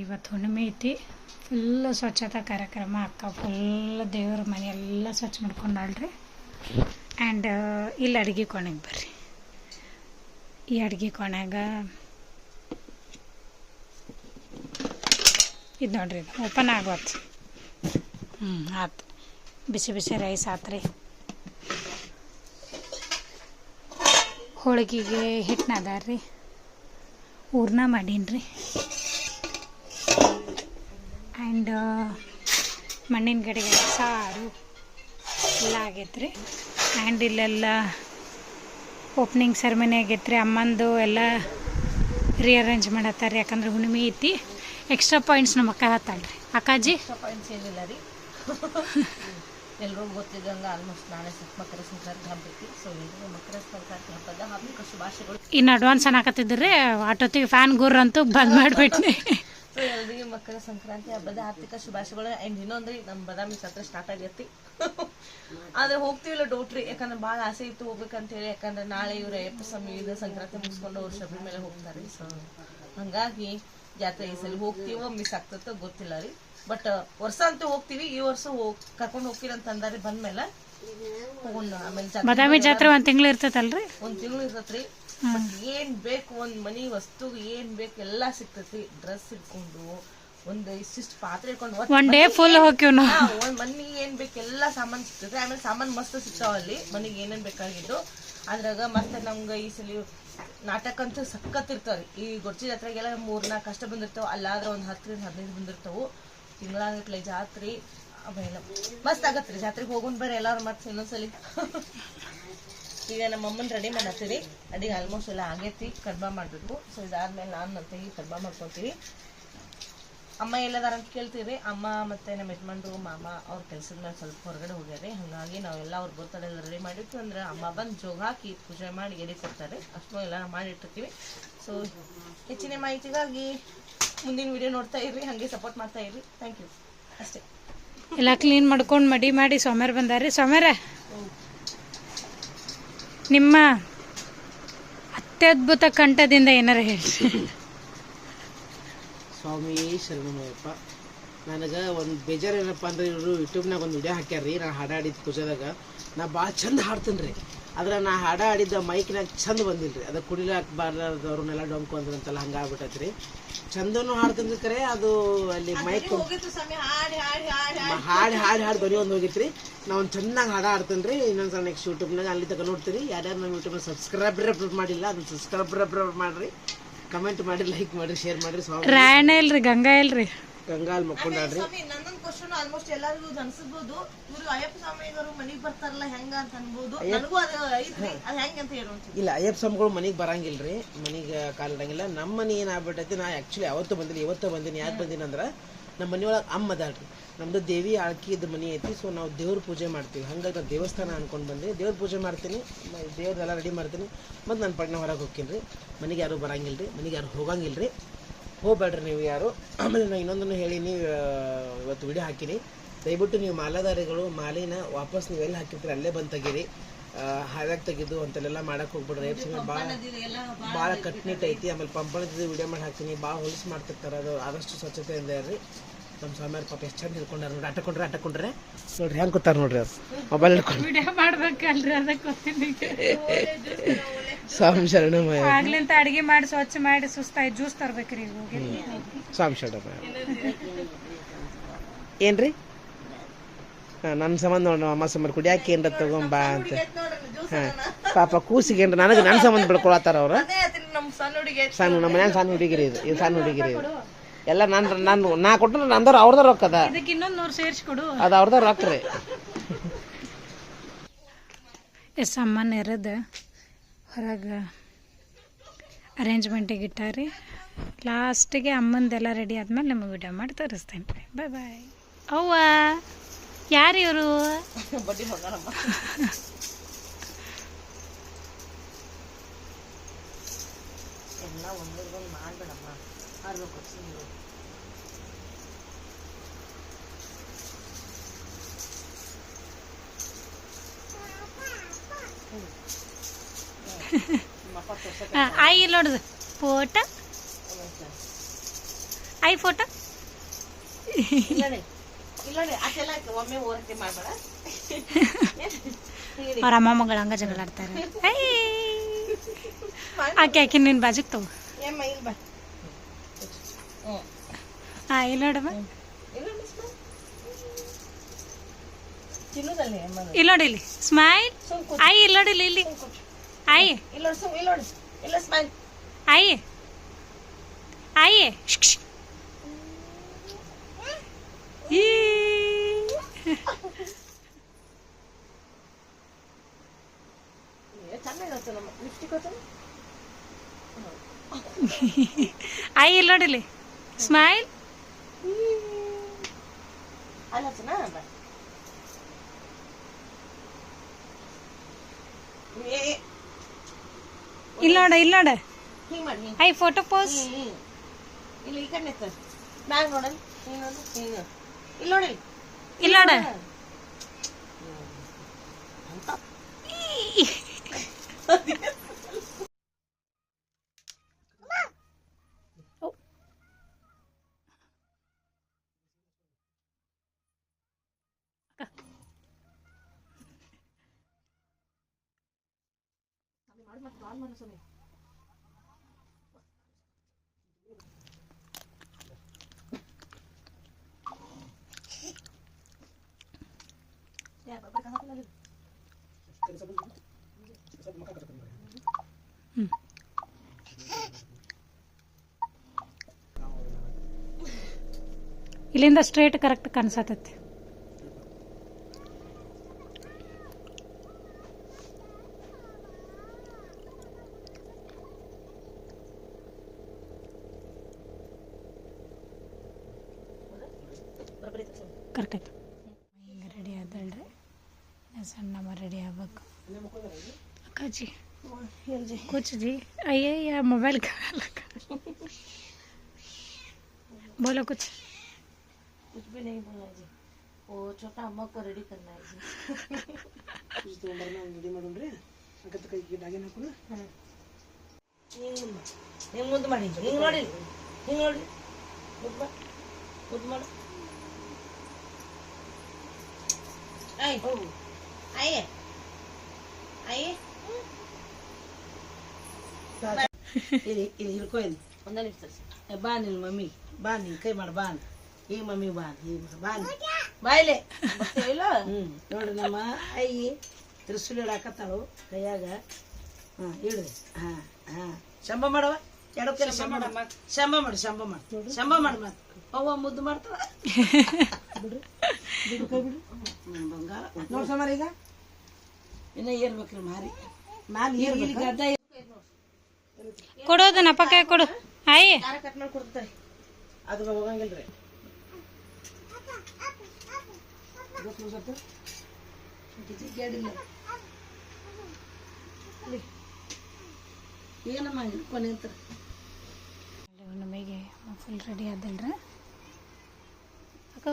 ಇವತ್ತು ಹುಣ್ಣಿಮೆ ಐತಿ. ಫುಲ್ಲು ಸ್ವಚ್ಛತಾ ಕಾರ್ಯಕ್ರಮ ಅಕ್ಕ ಫುಲ್ ದೇವ್ರ ಮನೆ ಎಲ್ಲ ಸ್ವಚ್ಛ ಮಾಡ್ಕೊಂಡಾಳ್ರಿ. ಆ್ಯಂಡ್ ಇಲ್ಲಿ ಅಡುಗೆ ಕೋಣೆಗೆ ಬರ್ರಿ. ಈ ಅಡುಗೆ ಕೋಣೆಗ ಇದು ನೋಡ್ರಿ, ಇದು ಓಪನ್ ಆಗೋತ್. ಹ್ಞೂ ಆತು. ಬಿಸಿ ಬಿಸಿ ರೈಸ್ ಆತ್ರಿ. ಹೋಳಿಗೆಗೆ ಹಿಟ್ಟನ್ನ ಅದಾರ್ರಿ. ಹೂರ್ಣ ಮಾಡೀನಿ ಆ್ಯಂಡ್ ಮಣ್ಣಿನ ಗಡಿಗೆ ಸಾರು ಎಲ್ಲ ಆಗೈತ್ರಿ. ಆ್ಯಂಡ್ ಇಲ್ಲೆಲ್ಲ ಓಪನಿಂಗ್ ಸೆರೆಮನಿ ಆಗೈತ್ರಿ. ಅಮ್ಮಂದು ಎಲ್ಲ ರಿಅರೇಂಜ್ ಮಾಡತ್ತಾರ ಯಾಕಂದ್ರೆ ಹುಣ್ಣಿಮೆ ಐತಿ. ಎಕ್ಸ್ಟ್ರಾ ಪಾಯಿಂಟ್ಸ್ ನಮ್ಮ ಅಕ್ಕ ಹತ್ತಾಳ್ರಿ ಅಕ್ಕಾಜಿ? ಪಾಯಿಂಟ್ಸ್ ಏನಿಲ್ಲ ರೀ. ಎಲ್ರಿಗೂ ಗೊತ್ತಿದ್ದಂಗ ಆಲ್ಮೋಸ್ಟ್ ನಾಳೆ ಮಕರ ಸಂಕ್ರಾಂತಿ ಹಬ್ಬಕ್ಕೆ ಸೊ ಎಲ್ರಿಗೂ ಮಕರ ಸಂಕ್ರಾಂತಿ ಹಬ್ಬದ ಹಾರ್ದಿಕ ಶುಭಾಶಯಗಳು. ಇನ್ನು ಅಡ್ವಾನ್ಸ್ ಅನ್ನಕತ್ತಿದ್ರಿ ಆಟೋತಿಗೆ ಫ್ಯಾನ್ ಗುರ್ ಅಂತೂ ಬಂದ್ ಮಾಡಿಬಿಟ್ನಿ. ಸೊ ಎಲ್ರಿಗೂ ಮಕರ ಸಂಕ್ರಾಂತಿ ಹಬ್ಬದ ಆರ್ಥಿಕ ಶುಭಾಶಯಗಳು. ಅಂಡ್ ಇನ್ನೊಂದ್ರಿ ನಮ್ಮ ಬದಾಮಿ ಸತ್ರ ಸ್ಟಾರ್ಟ್ ಆಗೈತಿ. ಆದ್ರೆ ಹೋಗ್ತೀವಿಲ್ಲ ಡೋಟ್ರಿ ಯಾಕಂದ್ರೆ ಭಾಳ ಆಸೆ ಇತ್ತು ಹೋಗ್ಬೇಕಂತ ಹೇಳಿ ಯಾಕಂದ್ರೆ ನಾಳೆ ಇವ್ರ ಅಯ್ಯಪ್ಪ ಸ್ವಾಮಿ ಇದು ಸಂಕ್ರಾಂತಿ ಮುಗಿಸ್ಕೊಂಡು ಅವ್ರು ಶಬರಿಮಲೆ ಹೋಗ್ತಾರೆ. ಸೊ ಹಂಗಾಗಿ ಜಾತ್ರೆ ಈ ಸಲ ಹೋಗ್ತೀವೋ ಮಿಸ್ ಆಗ್ತತ್ತೋ ಗೊತ್ತಿಲ್ಲ ರೀ. ಬಟ್ ವರ್ಷ ಅಂತ ಹೋಗ್ತೀವಿ ಈ ವರ್ಷ ಹೋಗ್ ಕರ್ಕೊಂಡು ಹೋಗ್ತೀರಿ ಅಂತ ಅಂದಾರಿ ಬಂದ್ಮೇಲೆ. ಆಮೇಲೆ ಜಾತ್ರೆ ಬಾದಾಮಿ ಜಾತ್ರೆ ಒಂದು ತಿಂಗಳು ಇರ್ತೈತಲ್ರಿ? ಒಂದ್ ತಿಂಗಳು ಇರ್ತೈತ್ರಿ. ಬಟ್ ಏನ್ ಬೇಕು ಒಂದ್ ಮನಿ ವಸ್ತು ಏನ್ ಬೇಕು ಎಲ್ಲಾ ಸಿಗ್ತೈತಿ. ಡ್ರೆಸ್ ಇಟ್ಕೊಂಡು ಒಂದ್ ಇಷ್ಟಿಷ್ಟು ಪಾತ್ರೆ ಇಟ್ಕೊಂಡು ಒನ್ ಡೇ ಫುಲ್ ಹೋಗ್ತೀವಿ ನಾವು ಹಾ, ಒಂದ್ ಮನಿಗೆ ಏನ್ ಬೇಕು ಎಲ್ಲಾ ಸಾಮಾನ್ ಸಿಗ್ತೈತಿ. ಆಮೇಲೆ ಸಾಮಾನ್ ಮಸ್ತ್ ಸಿಗ್ತಾವ ಅಲ್ಲಿ ಮನಿಗೆ ಏನೇನ್ ಬೇಕಾಗಿದ್ದು. ಅದ್ರಾಗ ಮತ್ತೆ ನಮ್ಗ ಈ ಸಲ ನಾಟಕ ಅಂತೂ ಸಖತ್ ಇರ್ತಾವ್ರಿ. ಈ ಗೊಡ್ಚಿ ಜಾತ್ರೆಗೆಲ್ಲ ಮೂರ್ನಾಲ್ಕು ಕಷ್ಟ ಬಂದಿರ್ತಾವ. ಅಲ್ಲಾದ್ರೆ ಒಂದ್ ಹತ್ತರಿಂದ ಹದಿನೈದು ಬಂದಿರ್ತಾವು. ತಿಂಗಳಾಗಟ್ಲೆ ಜಾತ್ರೆ ಆಮೇಲೆ ಮಸ್ತ್ ಆಗತ್ರಿ. ಜಾತ್ರೆಗೆ ಹೋಗೋನ್ ಬರ್ರಿ ಎಲ್ಲಾರು ಮತ್ತೆ ಇನ್ನೊಂದ್ಸಲಿ. ಈಗ ನಮ್ಮ ಅಮ್ಮನ ರೆಡಿ ಮಾಡತ್ತೀರಿ. ಅಡಿಗೆ ಆಲ್ಮೋಸ್ಟ್ ಎಲ್ಲ ಆಗೈತಿ, ಕಡ್ಬ ಮಾಡಬೇಕು. ಸೊ ಇದಾದ್ಮೇಲೆ ನಾನು ನನ್ನ ತಂಗಿ ಕಡ್ಬ ಮಾಡ್ಕೊತೀವಿ. ಅಮ್ಮ ಎಲ್ಲದಾರ ಅಂತ ಕೇಳ್ತೀವಿ ಅಮ್ಮ ಮತ್ತೆ ನಮ್ಮ ಯಜಮಾನ್ರು, ಮಾಮ ಅವ್ರ ಕೆಲ್ಸದ ಮೇಲೆ ಸ್ವಲ್ಪ ಹೊರಗಡೆ ಹೋಗ್ಯಾರಿ. ಹಾಗಾಗಿ ನಾವೆಲ್ಲ ಅವ್ರ ಬರ್ತಾರೆ ರೆಡಿ ಮಾಡಿರ್ತೀವಿ. ಅಂದ್ರೆ ಅಮ್ಮ ಬಂದು ಜೋಗ ಹಾಕಿ ಪೂಜೆ ಮಾಡಿ ಎಡಿ ಕೊಡ್ತಾರೆ. ಅಷ್ಟು ಎಲ್ಲ ಮಾಡಿಟ್ಟಿರ್ತೀವಿ. ಸೊ ಹೆಚ್ಚಿನ ಮಾಹಿತಿಗಾಗಿ ಮುಂದಿನ ವಿಡಿಯೋ ನೋಡ್ತಾ ಇರ್ರಿ. ಹಾಗೆ ಸಪೋರ್ಟ್ ಮಾಡ್ತಾ ಇರ್ರಿ. ಥ್ಯಾಂಕ್ ಯು ಅಷ್ಟೇ. ಎಲ್ಲ ಕ್ಲೀನ್ ಮಾಡ್ಕೊಂಡು ಮಡಿ ಮಾಡಿ ಸೋಮ್ಯಾರ ಬಂದಾರಿ ಸೋಮ್ಯಾರ. ನಿಮ್ಮ ಅತ್ಯದ್ಭುತ ಕಂಠದಿಂದ ಏನಾರ ಹೇಳಿ. ಸ್ವಾಮಿ ಶರಣಮಯ್ಯಪ್ಪ, ನನಗೆ ಒಂದು ಬೇಜಾರು ಏನಪ್ಪ ಅಂದ್ರೆ ಇವರು ಯೂಟ್ಯೂಬ್ನಾಗ ಒಂದು ವಿಡಿಯೋ ಹಾಕ್ಯಾರ್ರಿ, ನಾನು ಹಾಡಾಡಿದ ಪೂಜಾದಾಗ ನಾ ಭಾಳ ಚಂದ ಹಾಡ್ತೀನಿ ರೀ ಆದ್ರೆ ನಾ ಹಾಡ ಆಡಿದ್ದ ಮೈಕ್ನಾಗ ಚಂದ ಬಂದಿಲ್ಲ ರೀ ಅದು ಕುಡಿಲಾಕ ಬಾರ್ಲಾರ್ದವ್ರನ್ನೆಲ್ಲ ಡೊಂಕು ಅಂದ್ರಂತೆಲ್ಲ ಹಂಗೆ ಆಗ್ಬಿಟ್ಟೈತೆ ರೀ ಚಂದನೂ ಹಾಡ್ತೀನಿ ಕರೆ ಅದು ಅಲ್ಲಿ ಮೈಕ್ ಹಾಡಿ ಹಾಡಿ ಹಾಡಿ ಹಾಡು. ಹಾಡು ಹಾಡು ಬರೀ ಒಂದು ಹೋಗಿತ್ತು ರೀ ನಾ ಒಂದು ಚೆನ್ನಾಗಿ ಹಾಡ ಆಡ್ತೀನಿ ರೀ ಇನ್ನೊಂದು ಸಲ ನೆಕ್ಸ್ಟ್ ಯೂಟ್ಯೂಬ್ನಾಗ ಅಲ್ಲಿ ತಗೊಂಡು ನೋಡ್ತೀರಿ. ಯಾರ್ಯಾರು ನಮ್ಮ ಯೂಟ್ಯೂಬ್ ಸಬ್ಸ್ಕ್ರೈಬರ್ ಅಪ್ಲೋಡ್ ಮಾಡಿಲ್ಲ ಅದನ್ನ ಸಬ್ಸ್ಕ್ರೈಬರ್ ಅಪ್ಲೋಡ್ ಮಾಡಿರಿ. ಕಮೆಂಟ್ ಮಾಡಿ ಲೈಕ್ ಮಾಡಿರಿ ಶೇರ್ ಮಾಡಿರಿ ಸ್ವಾಮಿ. ರಾಯಣ್ಣ ಇಲ್ರಿ ಗಂಗಾ ಇಲ್ರಿ. ಗಂಗಾಲ್ ಮಕ್ಕೊಂಡಾಡ್ರಿ ಕ್ವಶನ್ ಆಲ್ಮೋಸ್ಟ್ ಎಲ್ಲರಿಗೂ ಅನ್ಸಬಹುದು ಇವರು ಅಯ್ಯಪ್ಪ ಸ್ವಾಮಿಗಳು ಮನೆಗೆ ಬರ್ತಾರಲ್ಲ ಹೆಂಗ ಅಂತ ಅನ್ಬೋದು. ನನಗೂ ಅದು ಐತ್ರಿ. ಅದ್ ಹೆಂಗ ಅಂತ ಹೇಳುವಂತ ಇಲ್ಲ ಅಯ್ಯಪ್ಪ ಸ್ವಾಮಿಗಳು ಮನೆಗೆ ಬರಂಗಿಲ್ರಿ. ಮನೆಗೆ ಕಾಲಿಡಂಗಿಲ್ಲ ನಮ್ಮ ಮನೆ ಏನಾಗ್ಬಿಟ್ಟೈತಿ ನಾ ಆ್ಯಕ್ಚುಲಿ ಯಾವತ್ತು ಬಂದಿಲ್ಲ. ಇವತ್ತು ಬಂದಿನಿ ಯಾಕೆ ಬಂದಿನಿ ಅಂದ್ರೆ ನಮ್ಮ ಮನೆಯೊಳಗೆ ಅಮ್ಮ ಅದಾಳ್ರಿ. ನಮ್ಮದು ದೇವಿ ಆಳ್ಕಿದ ಮನೆ ಐತಿ ಸೊ ನಾವು ದೇವ್ರ ಪೂಜೆ ಮಾಡ್ತೀವಿ. ಹಂಗಾಗಿ ನಾವು ದೇವಸ್ಥಾನ ಅನ್ಕೊಂಡು ಬಂದೆ ದೇವ್ರ ಪೂಜೆ ಮಾಡ್ತೀನಿ ದೇವ್ರದೆಲ್ಲ ರೆಡಿ ಮಾಡ್ತೀನಿ. ಮತ್ತು ನನ್ನ ಪಟ್ಟಣ ಹೊರಗೆ ಹೋಗ್ತೀನಿ ರೀ ಮನೆಗೆ ಯಾರು ಬರಂಗಿಲ್ಲ ರೀ ಮನೆಗೆ ಯಾರು ಹೋಗಂಗಿಲ್ಲ ರೀ ಹೋಗ್ಬೇಡ್ರಿ ನೀವು ಯಾರು. ಆಮೇಲೆ ನಾನು ಇನ್ನೊಂದನ್ನು ಹೇಳೀನಿ ಇವತ್ತು ವಿಡಿಯೋ ಹಾಕಿನಿ. ದಯವಿಟ್ಟು ನೀವು ಮಾಲಾಧಾರಿಗಳು ಮಾಲಿನ ವಾಪಸ್ ನೀವು ಎಲ್ಲಿ ಹಾಕಿರ್ತೀರಿ ಅಲ್ಲೇ ಬಂದು ತೆಗೀರಿ. ಹಾವ್ಯಾಗ ತೆಗೆದು ಅಂತೆಲ್ಲ ಮಾಡಕ್ಕೆ ಹೋಗ್ಬಿಡ್ರಿ. ಸುಮ್ಮನೆ ಭಾಳ ಭಾಳ ಕಟ್ನಿಟ್ ಐತಿ. ಆಮೇಲೆ ಪಂಪಣದ ವಿಡಿಯೋ ಮಾಡಿ ಹಾಕ್ತೀನಿ ಭಾಳ ಹೊಲಸು ಮಾಡ್ತಿರ್ತಾರೆ. ಅದು ಆದಷ್ಟು ಸ್ವಚ್ಛತೆಯಿಂದ ಇರ್ರಿ. ನಮ್ಮ ಸ್ವಾಮಿಯವ್ರ ಪಾಪ ಎಷ್ಟು ಚೆಂದ ಹಿಡ್ಕೊಂಡಾರ ನೋಡಿ ಅಟಕೊಂಡ್ರೆ ಅಟಕೊಂಡ್ರೆ ನೋಡ್ರಿ ಹೆಂಗೆ ಕೂತಾರ ನೋಡ್ರಿ ಅವ್ರು? ಮೊಬೈಲ್ ಹಿಡ್ಕೊಂಡು. ವಿಡಿಯೋ ಮಾಡ್ಬೇಕಲ್ರಿ ಅದಕ್ಕೆ ಸ್ವಾಮಿ ಶರಣಮಯ. ಆಗ್ಲಿಂತ ಅಡಿಗೆ ಮಾಡಿ ಸ್ವಚ್ಛ ಮಾಡಿ ಸುಸ್ತಾಯ್ ಜ್ಯೂಸ್ ತರ್ಬೇಕ್ರಿ ಈಗ ಹೋಗಿ. ಸ್ವಾಮಿ ಶರಣಮಯ. ಏನ್ರಿ? ಹಾಂ ನನ್ನ ಸಂಬಂಧ ನೋಡಿ ಅಮ್ಮ ಸಂಬಂಧ ಕುಡಿಯಾಕೆ ಏನ್ರ ತಗೊಂಬಾ ಅಂತ. ಹಾಂ ಪಾಪ ಕೂಸಿಗೆ ಏನ್ರ ನನಗೆ ನನ್ನ ಸಂಬಂಧ ಬಿಡ್ಕೊಳತ್ತಾರ ಅವ್ರು? ಅದೇ ಹೇಳ್ತೀನಿ ನಮ್ಮ ಸಣ್ಣ ಹುಡುಗಿ ಸಣ್ಣ ನಮ್ಮ ಮನ್ಯಾಗ ಸಣ್ಣ ಹುಡುಗಿರಿ ಇದು ಇದು ಸಣ್ಣ ಹುಡುಗಿರಿ ಇದು. ಎಲ್ಲ ನಾನು ನಾನು ನಾ ಕೊಟ್ಟರೆ ನಂದವ್ರು ಅವ್ರದ್ದು ರೊಕ್ಕ ಅದ. ಇದಕ್ಕೆ ಇನ್ನೊಂದು ನೂರು ಸೇರಿಸ್ಕೊಡು ಅದು ಅವ್ರದ್ದು ರೊಕ್ಕ ರೀ. ಎಷ್ಟು ಸಾಮಾನು ಇರೋದು ಹೊರಗೆ ಅರೇಂಜ್ಮೆಂಟಿಗೆ ಇಟ್ಟಾರಿ. ಲಾಸ್ಟಿಗೆ ಅಮ್ಮಂದೆಲ್ಲ ರೆಡಿ ಆದ್ಮೇಲೆ ನಿಮಗೆ ವಿಡಿಯೋ ಮಾಡಿ ತೋರಿಸ್ತೇನೆ. ರೀ ಬಾಯ್ ಬಾಯ್ ಅವ್ವ, ಯಾರು ಇವರು? ಎಲ್ಲ ಒಂದೊಂದು ಮಾಡ್ಬೇಡಮ್ಮ. ಮಾಡ್ಬೇಕು ಆಯಿ ಇಲ್ಲಿ ನೋಡುದು ಫೋಟೋ. I photo. ಅವ್ರ ಅಮ್ಮ ಮಗಳು ಹಂಗ ಜಗಳ ಆಡ್ತಾರೆ. ಐ ಆಕೆ ಆಕೆ ನಿನ್ನ ಬಾಜುಕ್ ತಗೋ. ಹಾಂ ಇಲ್ಲಿ ನೋಡಮ್ಮ ಇಲ್ಲ ನೋಡಿ ಇಲ್ಲಿ ಸ್ಮೈಲ್. ಆಯ್ ಐ ಇಲ್ಲಿ ನೋಡಿಲ್ಲ ಇಲ್ಲಿ ಕೂತ್ ಐ ಇಲ್ಲ ನೋಡಿ ಸುಮ್ ಇಲ್ಲ ನೋಡಿ ಇಲ್ಲ ಸ್ಮೈಲ್ ಐ ಐ ಈ ಚೆನ್ನಾಗಿ ಆಯ್ತು ನಮ್ಮ ಲಿಪ್ಸ್ಟಿಕ್ ಆಯ್ತು ಐ ಇಲ್ಲಿ ನೋಡಿಲ್ಲಿ ಸ್ಮೈಲ್ ಅಲ್ಲ ಚೆನ್ನ ಬಾ ಏ ಇಲ್ಲಿ ನೋಡ ಇಲ್ಲಿ ನೋಡ ಹಿಂಗೆ ಮಾಡಿ ಹಿಂಗೆ ಐ ಫೋಟೋ ಪೋಸ್ ಹ್ಮ್. ಇಲ್ಲ ಈ ಕಡೆ ನಿಂತ ಮ್ಯಾಗ ನೋಡಲ್ ಹಿಂಗ ನೋಡು ಹಿಂಗ ಇಲ್ಲಿ ನೋಡಿ ಇಲ್ಲಿಂದ ಸ್ಟ್ರೇಟ್ ಕರೆಕ್ಟ್ ಕಾಣಿಸತೈತಿ. ಕರೆಕ್ಟ್ ಆಯ್ತು ಹಿಂಗೆ ರೆಡಿ ಆದಳ್ರಿ ಸಣ್ಣಮ್ಮ ರೆಡಿ ಆಗ್ಬೇಕು ಅಕ್ಕಾಜಿ कुछ जी आइए या मोबाइल का लगा बोलो कुछ कुछ भी नहीं बोला जी वो छोटा अम्मा को रेडी करना है जी ರೆಡಿ ಮಾಡೋಣ್ರಿ ಅಕ್ಕತ್ತ ಕೈಗೆ ಡಾಗಿನ ಹಾಕೋಣ ಹಿಂಗೆ ಮುಂದೆ ಮಾಡಿ ಹಿಂಗೆ ನೋಡಿ ಹಿಂಗೆ ನೋಡಿ ಮುದ್ದು ಮಾಡು ಮುದ್ದು ಮಾಡು ಆಯ್ ಆಯ್ ಆಯ್ ಇಲ್ಲಿ ಇಲ್ಲಿ ಹಿಡ್ಕೊ ಇಲ್ಲಿ ಒಂದೇ ನಿಮಿಷ. ಬಾ ನಿನ್ ಮಮ್ಮಿ. ಬಾ ನೀನ್ ಕೈ ಮಾಡು ಬಾ. ಈ ಮಮ್ಮಿ ಬಾ ಈ ಬಾ. ಬಾಯ್ಲೆ ಇಲ್ಲ. ನೋಡ್ರಿ ನಮ್ಮ ಅಯ್ಯಿ ತ್ರಿಶೂಲಿ ಹಾಕತ್ತಾಳು ಕೈಯಾಗ. ಹಾಂ ಇಡು. ಹಾಂ ಹಾಂ. ಶಂಬ ಮಾಡವ ಎರಡು ಕೈ ಶಂಭ ಮಾಡ. ಶಂಭ ಮಾಡು ಶಂಬ ಮಾಡು. ಶಂಬ ಮಾಡು ಮತ್ತೆ. ಅವ್ವ ಮುದ್ದು ಮಾಡ್ತಾಳ. ಬಿಡ್ರಿ ಬಿಡು ಕೈ ಬಿಡು ಹ್ಮ್, ಬಂಗಾರ ನೋಡ್ ಸಮಾರ ಈಗ. ಇನ್ನ ಏರ್ಬೇಕ್ರಿ ಮಾರಿ. ಮ್ಯಾಲ ಏರ್- ಕೊಡೋದು ಕೊಡು. ಆಯ್ತು ಖಾರ ಕಟ್ ಮಾಡಿ ಕೊಡ್ತಾರೆ ಅದು ಹೋಗಂಗಿಲ್ರಿ. ಗೊತ್ತು ಸ್ವಲ್ಪ ಏನಮ್ಮ ಹಿಡ್ಕೊಂಡು ಅಂತ? ನಮಗೆ ಫುಲ್ ರೆಡಿ ಆದಲ್ರಿ ಅಕ್ಕ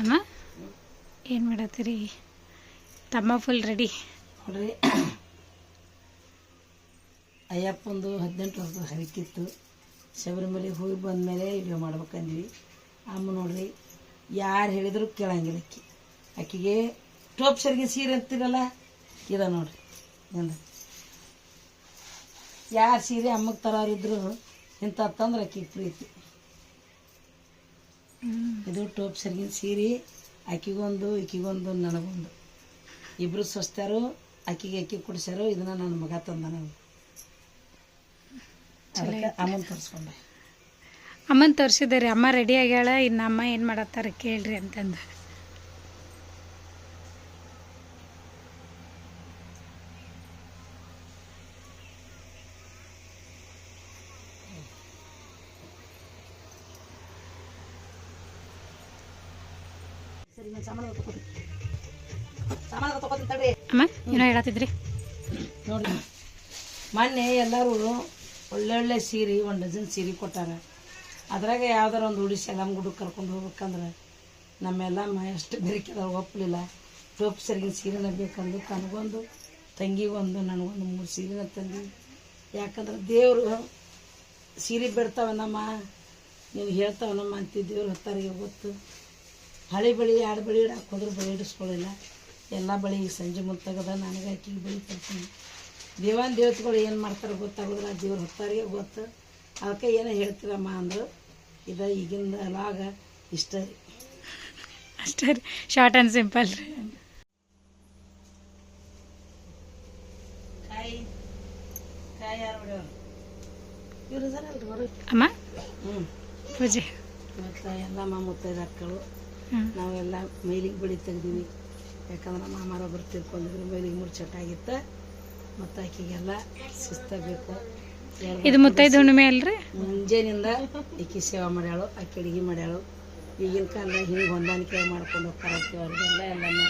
ಅಮ್ಮ, ಏನು ಮಾಡತ್ತೀರಿ? ತಮ್ಮ ಫುಲ್ ರೆಡಿ ನೋಡ್ರಿ, ಅಯ್ಯಪ್ಪಂದು ಹದಿನೆಂಟು ವರ್ಷದ ಹರಿಕಿತ್ತು ಶಬರಿಮಲೆಗೆ ಹೋಗಿ ಬಂದಮೇಲೆ ವಿಡಿಯೋ ಮಾಡ್ಬೇಕಂದ್ವಿ. ಅಮ್ಮ ನೋಡ್ರಿ, ಯಾರು ಹೇಳಿದ್ರು ಕೇಳಂಗಿಲ್ಲ ಅಕ್ಕಿ. ಆಕಿಗೆ ಟೋಪ್ ಸರಿಗೆ ಸೀರೆ ಅಂತಿರಲ್ಲ, ಇದ ನೋಡ್ರಿ ಇಂದ ಯಾರು ಸೀರೆ ಅಮ್ಮಗೆ ತರೋರಿದ್ರು ಇಂಥ ತಂದ್ರೆ ಆಕಿಗೆ ಪ್ರೀತಿ. ಇದು ಟೋಪ್ ಸರಿಗಿನ ಸೀರೆ ಆಕಿಗೊಂದು ಈಕಿಗೊಂದು ನನಗೊಂದು. ಇಬ್ಬರು ಸ್ವಸ್ಥರು ಆಕಿಗೆ ಅಕ್ಕಿ ಕುಡಿಸ್ಯಾರು ಇದನ್ನ ನನ್ನ ಮಗ ತಂದ ಅದಕ್ಕೆ ಅಮ್ಮನ ತೋರಿಸ್ಕೊಂಡೆ. ಅಮ್ಮನ ತೋರಿಸಿದ್ರಿ ಅಮ್ಮ ರೆಡಿ ಆಗ್ಯಾಳ ಇನ್ನು ಅಮ್ಮ ಏನು ಮಾಡತ್ತಾರೆ ಕೇಳ್ರಿ ಅಂತಂದು ಸರಿ ನಾನು ಸಾಮಾನು ತಗೋತೀನಿ ಸಾಮಾನು ತಗೋತೀನಿ ತಡ್ರಿ ಅಮ್ಮ ಏನೋ ಹೇಳತ್ತಿದ್ರಿ ನೋಡ್ರಿ ಮೊನ್ನೆ ಎಲ್ಲರೂ ಒಳ್ಳೊಳ್ಳೆ ಸೀರೆ ಒಂದು ಡಜನ್ ಸೀರೆ ಕೊಟ್ಟಾರ. ಅದ್ರಾಗ ಯಾವ್ದಾರ ಒಂದು ಉಡಿ ಗುಡ್ಡಕ್ಕೆ ಕರ್ಕೊಂಡು ಹೋಗ್ಬೇಕಂದ್ರೆ ನಮ್ಮೆಲ್ಲ ಎಷ್ಟು ಬೆರಿಕೆದವ್ರು ಒಪ್ಪಲಿಲ್ಲ ಸರಿಗಿನ ಸೀರೆನ ಬೇಕಂದು ತನಗೊಂದು ತಂಗಿಗೊಂದು ನನಗೊಂದು ಮೂರು ಸೀರೆನ ತಂದು. ಯಾಕಂದ್ರೆ ದೇವರು ಸೀರೆ ಬಿಡ್ತಾವನಮ್ಮ ನೀವು ಹೇಳ್ತಾವನಮ್ಮ ಅಂತ ದೇವ್ರು ಹೊತ್ತಾರಿಗೆ ಗೊತ್ತು ಹಳೆ ಬಳಿ ಎರಡು ಬಳಿ ಹೋದ್ರೆ ಬಳಿ ಇಡಿಸ್ಕೊಳ್ಳಿಲ್ಲ. ಎಲ್ಲ ಬಳಿ ಈಗ ಸಂಜೆ ಮುಂದೆ ತೆಗದ ನನಗೆ ಆಕಿಗೆ ಬಳಿ ಕೊಡ್ತೀನಿ ದೇವಾನ ದೇವತೆಗಳು ಏನು ಮಾಡ್ತಾರೆ ಗೊತ್ತಾಗೋದಿಲ್ಲ ದೇವ್ರ ಹೊತ್ತಾರಿಗೆ ಗೊತ್ತು. ಅದಕ್ಕೆ ಏನೋ ಹೇಳ್ತೀರಮ್ಮ ಅಂದರು. ಇದು ಈಗಿಂದ ಲಾಗ ಇಷ್ಟ ರೀ. ಅಷ್ಟೇ ರೀ. ಶಾರ್ಟ್ ಆ್ಯಂಡ್ ಸಿಂಪಲ್ ರೀ. ಅಮ್ಮ? ಹ್ಞೂ ಪೂಜೆ. ಮತ್ತು ಎಲ್ಲ ಮುತ್ತೈದ ಮಕ್ಕಳು ಹ್ಞೂ ನಾವೆಲ್ಲ ಮೈಲಿಗೆ ಬಳಿ ತೆಗ್ದೀವಿ. ಯಾಕಂದ್ರೆ ಮಾಮಾರೊಬ್ಬರು ತಿಳ್ಕೊಂಡಿದ್ರು ಮೈಲಿಗೆ ಮುರ್ಚಟಾಗಿತ್ತು ಮತ್ತು ಆಕೆಗೆಲ್ಲ ಸುಸ್ತಾಗಬೇಕು. ಇದು ಮುತ್ತೈದು ಹುಣ್ಣಿಮೆ ಅಲ್ರಿ? ಮುಂಜಾನಿಂದ ಈಕೆ ಸೇವಾ ಮಾಡ್ಯಾಳು ಆಕೆ ಅಡುಗೆ ಮಾಡ್ಯಾಳು. ಈಗಿನ ಕಾಲ ಹಿಂಗೆ ಹೊಂದಾಣಿಕೆ ಮಾಡ್ಕೊಂಡು ಹೋಗ್ತಾರೆ ಅವ್ರಿಗೆಲ್ಲ ಎಲ್ಲನ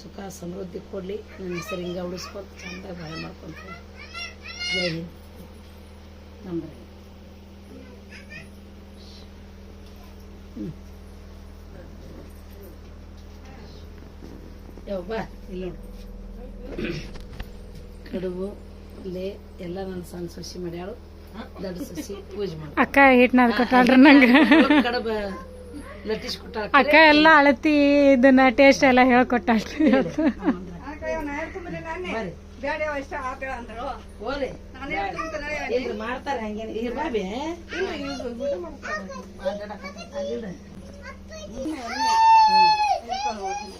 ಸುಖ ಸಮೃದ್ಧಿ ಕೊಡಲಿ. ನನ್ನ ಹೆಸರು ಹಿಂಗೆ ಉಡಿಸ್ಕೊಂಡು ಚಂದ ಭಯ ಮಾಡ್ಕೊತೀವಿ ಜೈ ಹಿಂದ್. ನಮ್ದು ಯಾವ ಬಾ ಇಲ್ಲಿ ನೋಡು. ಕಡುಬು ಲೇ ಎಲ್ಲ ನನ್ನ ಸಣ್ಣ ಸಸಿ ಮಾಡ್ಯಾಳು. ದೊಡ್ಡ ಸೊಸಿ ಪೂಜೆ ಮಾಡಿ. ಅಕ್ಕ ಹಿಟ್ನ ಕೊಟ್ಟಾಳ್ರಿ ನಂಗೆ. ಕಡಬ ಲಟ್ಟಿಸಿ ಕೊಟ್ಟಾಳ. ಅಕ್ಕ ಎಲ್ಲ ಅಳತಿ ಇದನ್ನ ಟೇಸ್ಟ್ ಎಲ್ಲ ಹೇಳ್ಕೊಟ್ಟಾಳ್ರಿ ಇವತ್ತು. ಓಲೆ ಇಲ್ರಿ ಮಾಡ್ತಾರೆ ಹಂಗೇನೆ. ಈಗ ಬಾಬಿ.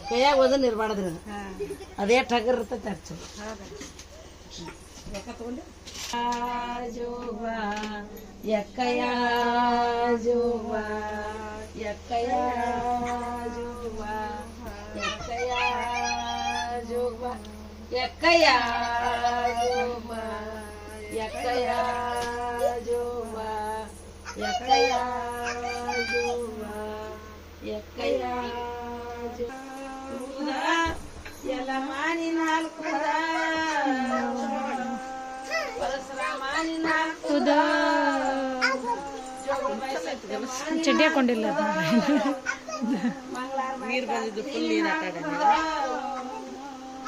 ಕೈಯಾಗ ಓದನ್ ಇರ್ಬಾರ್ದ್ರಿ ಅದು. ಅದೇ ಟಗರ್ ಇರ್ತೈತೆ ಅರ್ಚ. ಜೋಗ ಎಕ್ಕಯ ಜೋಗ ಎಕ್ಕಯ ಜೋಗ ಎಕ್ಕಯ ಜೋಗ ಎಕ್ಕಯ ಜೋಗ ಎಕ್ಕಯ ಜೋಗ ಎಲ್ಲ ಮಾನಿ ನಾಲ್ಕು ಪರಶುರಾಮಾನಿ ನಾಲ್ಕು ಚಡ್ಡಿ ಹಾಕೊಂಡಿಲ್ಲ ಅದು. ನೀರು ಬಂದಿದ್ದು ಫುಲ್ ನೀರು ಹಾಕಾಗ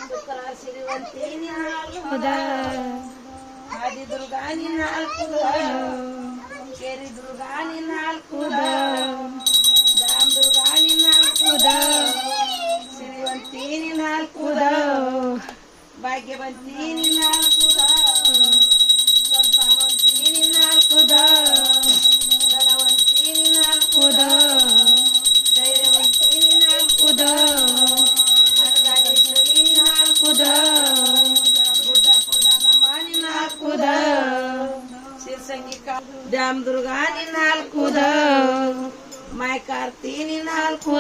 ಶುಕ್ರ ಸಿರಿವಂತೀನಿ ನಾಲ್ಕು ಹೌದಾ ಆದಿ ದುರ್ಗಾನಿ ನಾಲ್ಕು ಕೇರಿ ದುರ್ಗಾನಿ ನಾಲ್ಕು ದಾಮ್ ದುರ್ಗಾನಿ ನಾಲ್ಕು ಸಿರಿವಂತೀನಿ ನಾಲ್ಕು ಭಾಗ್ಯವಂತೀನಿ ನಾಲ್ಕು ಸಂತಾನವಂತೀನಿ ನಾಲ್ಕು ಧನವಂತೀನಿ ನಾಲ್ಕು ಧೈರ್ಯವಂತೀನಿ ನಾಲ್ಕು ಅನ್ನದಾನೇಶ್ವರಿ ನಾಲ್ಕು ಗುಡ್ಡಪುರಮಾನಿ ನಾಲ್ಕು ಶಿರ್ಸಂಗಿ ದ್ಯಾಮ್ ದುರ್ಗಾನಿ ನಾಲ್ಕು ಮಾಯ ಕಾರ್ತೀನಿ ನಾಲ್ಕು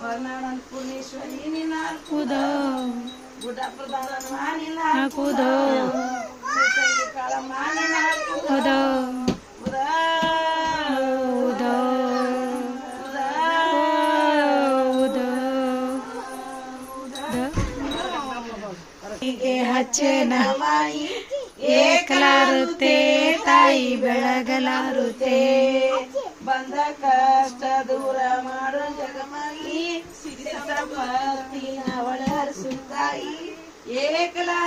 ಹೊರನಾಡನ್ ಪುಣೇಶ್ವರಿನಿ ನಾಲ್ಕು ಗುಡ್ಡಪುರಮಾನಿ ನಾಲ್ಕು ಶಿರ್ಸಂಗಿ ಕಾಳಮಾನಿ ನಾಲ್ಕು ಉದಾ ಉದಾ ಹೀಗೆ ಹಚ್ಚೆನ ಮಾಯಿ ಏಕಲಾರುತ್ತೆ ತಾಯಿ ಬೆಳಗಲಾರುತ್ತೆ ಬಂದ ಕಷ್ಟ ದೂರ ಮಾಡು ಸಿರಿ ಸಂಪತ್ತಿನ ಒಳಹರಿಸುತ್ತಾಯಿ. ಏಕಲಾರುತ್ತೆ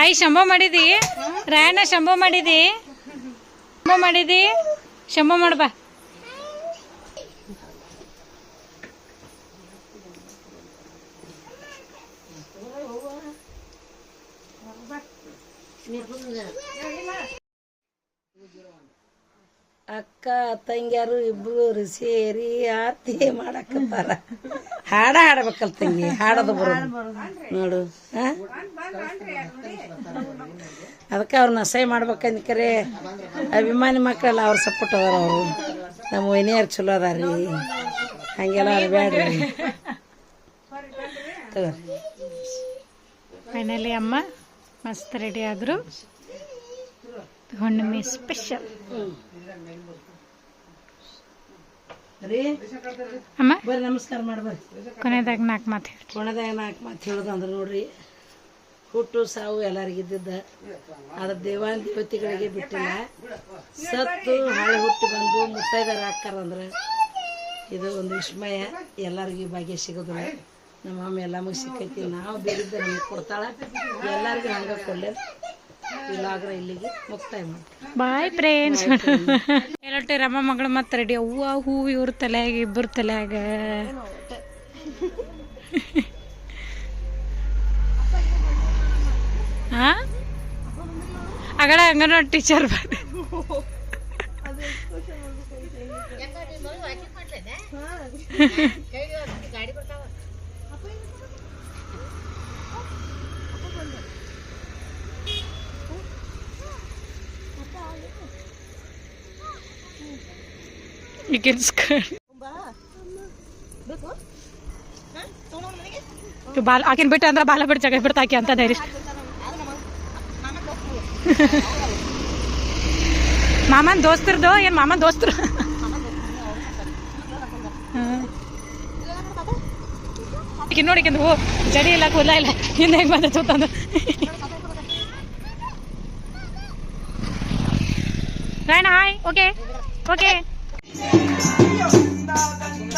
ಆಯ್ ಶಂಭ ಮಾಡಿದಿ? ರಾಯಣ್ಣ ಶಂಭ ಮಾಡಿದಿ? ಶಂಭ ಮಾಡಿದಿ? ಶಂಭ ಮಾಡ್ಬಾ ಅಕ್ಕ ತಂಗಿಯರು ಇಬ್ರು ಸೇರಿ ಆರತಿ ಮಾಡಕ್ ಹಾಡ ಹಾಡ್ಬೇಕಲ್ ತಂಗಿ ಹಾಡೋದು ಬರೋದು. ನೋಡು? ಅದಕ್ಕೆ ಅವ್ರನ್ನ ಅಸಹ್ಯ ಮಾಡ್ಬೇಕಂದ್ ಕರೆ ಅಭಿಮಾನಿ ಮಕ್ಕಳೆಲ್ಲ ಅವ್ರು ಸಪೋರ್ಟ್ ಅದಾರ ಅವರು. ನಮ್ಮ ವೈನಿಯರ್ ಚಲೋ ಅದಾರಿ. ಹಂಗೆಲ್ಲ ತಗೋರಿ ಫೈನಲಿ ಅಮ್ಮ ಮಸ್ತ್ ರೆಡಿ ಆದರು. ಹುಣ್ಣಿಮೆ ಸ್ಪೆಷಲ್ ಅಮ್ಮ? ಬರ್ರಿ ನಮಸ್ಕಾರ ಮಾಡಿ ಬರ್ರಿ. ಕೊನೆದಾಗ ನಾಲ್ಕು ಮಾತು ಹೇಳಿ ಕೊನೆದಾಗ ನಾಲ್ಕು ಮಾತು ಹೇಳೋದು ಅಂದ್ರೆ ನೋಡ್ರಿ ಹುಟ್ಟು ಸಾವು ಎಲ್ಲರಿಗಿದ್ದಿದ್ದ. ಆದ್ರೆ ದೇವಾನ್ ದೇವತೆಗಳಿಗೆ ಬಿಟ್ಟಿಲ್ಲ. ಸತ್ತು ಹಾಳೆ ಹುಟ್ಟು ಬಂದು ಮುತ್ತೈದಾರ ಹಾಕ್ತಾರ ಅಂದ್ರೆ ಇದು ಒಂದು ವಿಸ್ಮಯ. ಎಲ್ಲರಿಗೂ ಭಾಗ್ಯ ಸಿಗೋದಿಲ್ಲ. ನಮ್ಮ ಅಮ್ಮ ಎಲ್ಲ ಮುಗಿ ಸಿಕ್ಕೈತಿ. ನಾವು ಬೇಡಿದ್ದ ನಮಗೆ ಕೊಡ್ತಾಳ. ಎಲ್ಲರಿಗೂ ಹಂಗೆ ಕೊಡ್ಲೇ. ಇಲ್ಲಾಗ್ರೆ ಇಲ್ಲಿಗೆ ಮುಕ್ತಾಯ ಮಾಡ್ತೀವಿ ಬಾಯ್ ಫ್ರೆಂಡ್ಸ್ ಎಲ್ಲೊಟ್ಟೆ ರಮ್ಮ ಮಗಳು ಮತ್ತೆ ರೆಡಿ ಹೂವ ಹೂ ಇವ್ರ ತಲೆಯಾಗ ಇಬ್ಬರ ತಲೆಯಾಗ. ಹಾ ಹಂಗನ ಅಂಗನವಾಡಿ ಟೀಚರ್ ಬಂದೆ You can skirt. ಬಾಲ ಆಕಿನ ಬಿಟ್ಟು ಅಂದ್ರೆ ಬಾಲ ಬಿಟ್ಟು ಜಗ ಬಿಡ್ತಾಕಿ ಅಂತ ಧೈರ್ಯ. ಮಾಮನ್ ದೋಸ್ತರದು ಏನ್ ಮಾಮನ್ ದೋಸ್ತರು? ಈಗ ನೋಡಿ ಹೂ ಜಡಿ ಇಲ್ಲ ಕೂದಲ ಇಲ್ಲ ಹಿಂದೆ ಹೆಂಗ್ ಬಂದ ತಂದು ರಾಯಣ ಹಾಯ್ ಓಕೆ ಓಕೆ. దండ దండ